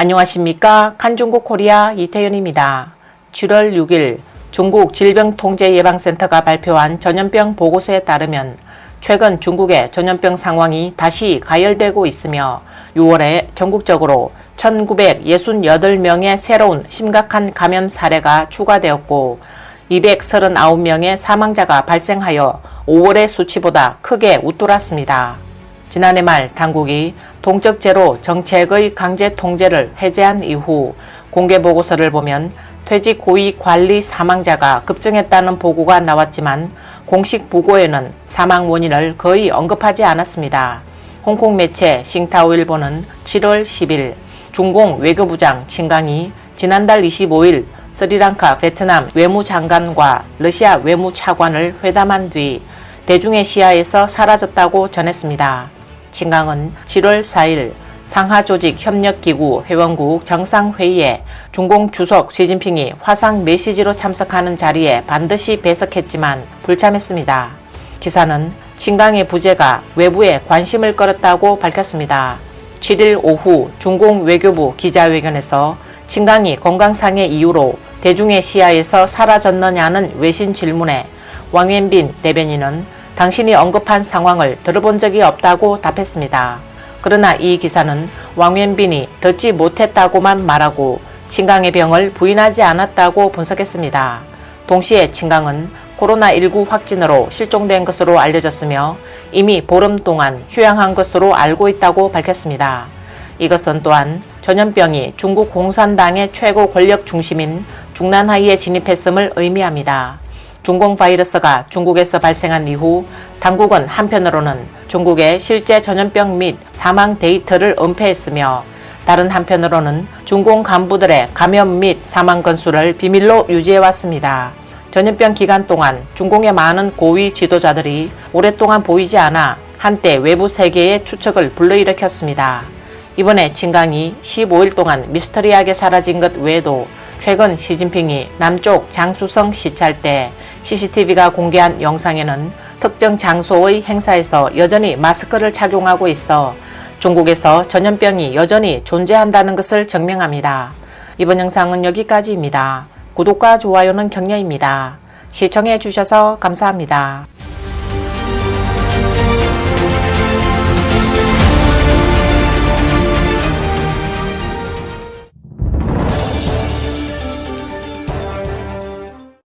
안녕하십니까. 칸중국 코리아 이태윤입니다. 7월 6일 중국 질병통제예방센터가 발표한 전염병 보고서에 따르면 최근 중국의 전염병 상황이 다시 가열되고 있으며 6월에 전국적으로 1968명의 새로운 심각한 감염 사례가 추가되었고 239명의 사망자가 발생하여 5월의 수치보다 크게 웃돌았습니다. 지난해 말 당국이 동적 제로 정책의 강제 통제를 해제한 이후 공개 보고서를 보면 퇴직 고위 관리 사망자가 급증했다는 보고가 나왔지만 공식 보고에는 사망 원인을 거의 언급하지 않았습니다. 홍콩 매체 싱타오 일보는 7월 10일 중공 외교부장 칭강이 지난달 25일 스리랑카 베트남 외무장관과 러시아 외무차관을 회담한 뒤 대중의 시야에서 사라졌다고 전했습니다. 칭강은 7월 4일 상하조직협력기구 회원국 정상회의에 중공 주석 시진핑이 화상 메시지로 참석하는 자리에 반드시 배석했지만 불참했습니다. 기사는 칭강의 부재가 외부에 관심을 끌었다고 밝혔습니다. 7일 오후 중공 외교부 기자회견에서 칭강이 건강상의 이유로 대중의 시야에서 사라졌느냐는 외신 질문에 왕元빈 대변인은 당신이 언급한 상황을 들어본 적이 없다고 답했습니다. 그러나 이 기사는 왕元빈이 듣지 못했다고만 말하고 칭강의 병을 부인하지 않았다고 분석했습니다. 동시에 칭강은 코로나19 확진으로 실종된 것으로 알려졌으며 이미 보름 동안 휴양한 것으로 알고 있다고 밝혔습니다. 이것은 또한 전염병이 중국 공산당의 최고 권력 중심인 중난하이에 진입했음을 의미합니다. 중공 바이러스가 중국에서 발생한 이후 당국은 한편으로는 중국의 실제 전염병 및 사망 데이터를 은폐했으며 다른 한편으로는 중공 간부들의 감염 및 사망 건수를 비밀로 유지해왔습니다. 전염병 기간 동안 중공의 많은 고위 지도자들이 오랫동안 보이지 않아 한때 외부 세계의 추측을 불러일으켰습니다. 이번에 진강이 15일 동안 미스터리하게 사라진 것 외에도 최근 시진핑이 남쪽 장수성 시찰 때 CCTV가 공개한 영상에는 특정 장소의 행사에서 여전히 마스크를 착용하고 있어 중국에서 전염병이 여전히 존재한다는 것을 증명합니다. 이번 영상은 여기까지입니다. 구독과 좋아요는 격려입니다. 시청해 주셔서 감사합니다.